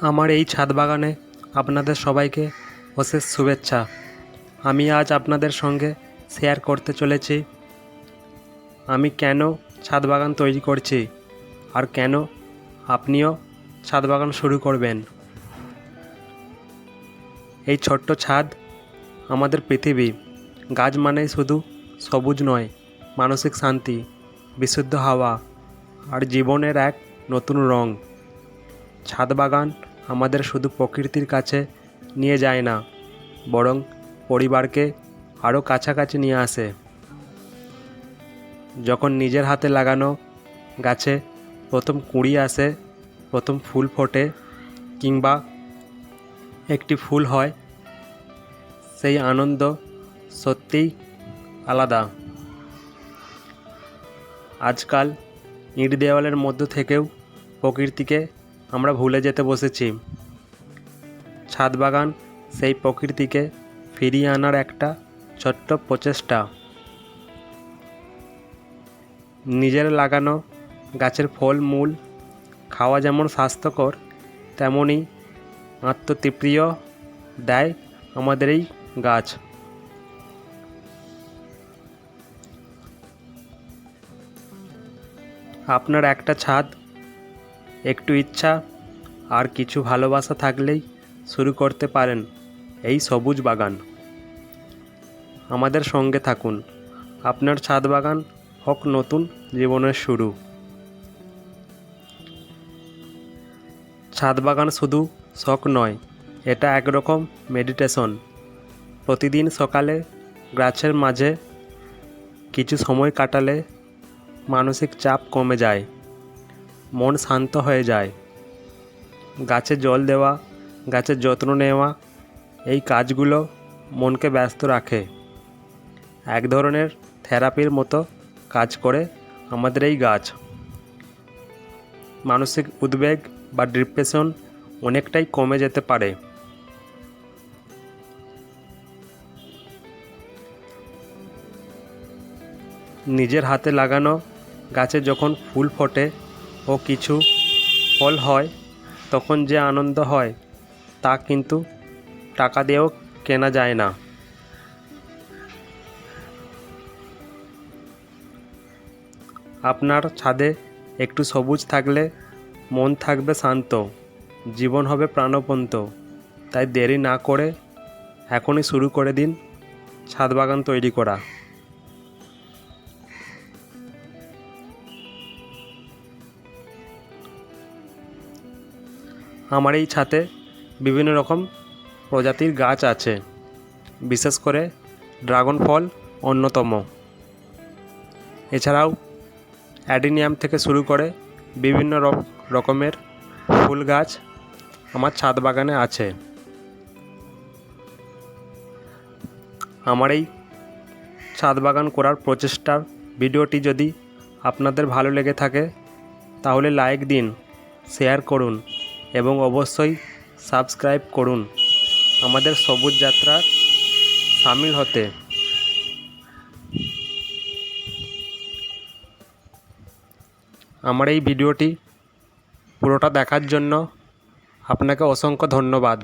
আমার এই ছাদ বাগানে আপনাদের সবাইকে অশেষ শুভেচ্ছা। আমি আজ আপনাদের সঙ্গে শেয়ার করতে চলেছি। আমি কেন ছাদ বাগান তৈরি করছি? আর কেন আপনিও ছাদ বাগান শুরু করবেন? এই ছোট্ট ছাদ আমাদের পৃথিবী। গাছ মানেই শুধু সবুজ নয়, মানসিক শান্তি, বিশুদ্ধ হাওয়া, আর জীবনের এক নতুন রং। ছাদ বাগান আমাদের শুধু প্রকৃতির কাছে নিয়ে যায় না, বরং পরিবারকে আরও কাছাকাছি নিয়ে আসে। যখন নিজের হাতে লাগানো গাছে প্রথম কুঁড়ি আসে, প্রথম ফুল ফোটে, কিংবা একটি ফুল হয়, সেই আনন্দ সত্যিই আলাদা। আজকাল ইট দেওয়ালের মধ্য থেকেও প্রকৃতিকে আমরা ভুলে যেতে বসেছি। ছাদ বাগান সেই প্রকৃতিকে ফিরিয়ে আনার একটা ছোট্ট প্রচেষ্টা। নিজের লাগানো গাছের ফল, মূল খাওয়া যেমন স্বাস্থ্যকর তেমনই আত্মতৃপ্তিও দেয় আমাদের এই গাছ। আপনার একটা ছাদ একটু ইচ্ছা আর কিছু ভালোবাসা থাকলেই শুরু করতে পারেন এই সবুজ বাগান। আমাদের সঙ্গে থাকুন। আপনার ছাদ বাগান হোক নতুন জীবনের শুরু। ছাদ বাগান শুধু শখ নয়, এটা একরকম মেডিটেশন প্রতিদিন সকালে গাছের মাঝে কিছু সময় কাটালে মানসিক চাপ কমে যায়। মন শান্ত হয়ে যায়। গাছে জল দেওয়া গাছের যত্ন নেওয়া, এই কাজগুলো মনকে ব্যস্ত রাখে। এক ধরনের থেরাপির মতো কাজ করে আমাদের এই গাছ। মানসিক উদ্বেগ বা ডিপ্রেশন অনেকটাই কমে যেতে পারে। নিজের হাতে লাগানো গাছে যখন ফুল ফোটে ও কিছু ফল হয়, তখন যে আনন্দ হয়, তা কিন্তু টাকা দিয়েও কেনা যায় না। আপনার ছাদে একটু সবুজ থাকলে মন থাকবে শান্ত, জীবন হবে প্রাণবন্ত, তাই দেরি না করে এখনই শুরু করে দিন ছাদ বাগান তৈরি করা। আমার এই ছাতে বিভিন্ন রকম প্রজাতির গাছ আছে, বিশেষ করে ড্রাগন ফল অন্যতম। এছাড়াও অ্যাডিনিয়াম থেকে শুরু করে বিভিন্ন রক- রকমের ফুল গাছ আমার ছাদ বাগানে আছে। আমার এই ছাদ বাগান করার প্রচেষ্টার ভিডিওটি যদি আপনাদের ভালো লেগে থাকে, তাহলে লাইক দিন, শেয়ার করুন। এবং অবশ্যই সাবস্ক্রাইব করুন। আমাদের সবুজ যাত্রার সামিল হতে। আমার এই ভিডিওটি পুরোটা দেখার জন্য আপনাকে অসংখ্য ধন্যবাদ।